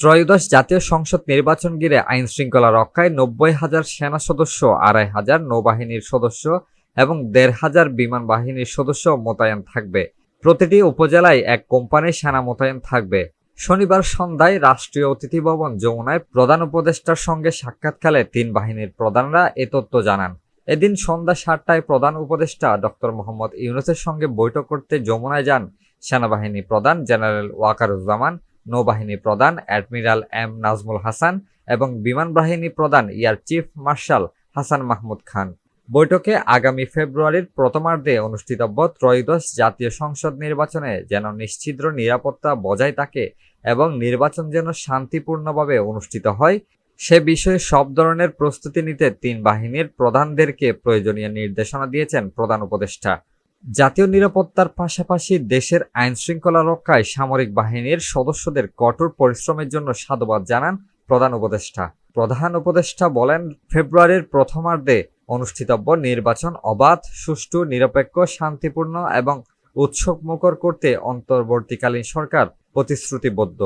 ত্রয়োদশ জাতীয় সংসদ নির্বাচন ঘিরে আইন শৃঙ্খলা রক্ষায় নব্বই হাজার সেনা সদস্য, আড়াই হাজার নৌবাহিনীর সদস্য এবং দেড় হাজার বিমান বাহিনীর সদস্য মোতায়েন থাকবে। প্রতিটি উপজেলায় এক কোম্পানির সেনা মোতায়েন থাকবে। শনিবার সন্ধ্যায় রাষ্ট্রীয় অতিথি ভবন যমুনায় প্রধান উপদেষ্টার সঙ্গে সাক্ষাৎকালে তিন বাহিনীর প্রধানরা এ তথ্য জানান। এদিন সন্ধ্যা সাতটায় প্রধান উপদেষ্টা ডক্টর মোহাম্মদ ইউনুসের সঙ্গে বৈঠক করতে যমুনায় যান সেনাবাহিনী প্রধান জেনারেল ওয়াকারুজ্জামান। নৌবাহিনী প্রধান অ্যাডমিরাল এম নাজমুল হাসান এবং বিমান বাহিনী প্রধান air chief marshal Hasan Mahmud Khan. বৈঠকে আগামী ফেব্রুয়ারির প্রথমার্ধে অনুষ্ঠিতব্য ত্রয়োদশ জাতীয় সংসদ নির্বাচনে যেন নিশ্চিদ্র নিরাপত্তা বজায় থাকে এবং নির্বাচন যেন শান্তিপূর্ণভাবে অনুষ্ঠিত হয়, সে বিষয়ে সব ধরনের প্রস্তুতি নিতে তিন বাহিনীর প্রধানদেরকে প্রয়োজনীয় নির্দেশনা দিয়েছেন প্রধান উপদেষ্টা। জাতীয় নিরাপত্তার পাশাপাশি দেশের আইন শৃঙ্খলা রক্ষায় সামরিক বাহিনীর সদস্যদের কঠোর পরিশ্রমের জন্য সাধুবাদ জানান প্রধান উপদেষ্টা। প্রধান উপদেষ্টা বলেন, ফেব্রুয়ারির প্রথমার্ধে অনুষ্ঠিতব্য নির্বাচন অবাধ, সুষ্ঠু, নিরপেক্ষ, শান্তিপূর্ণ এবং উৎসবমুখর করতে অন্তর্বর্তীকালীন সরকার প্রতিশ্রুতিবদ্ধ।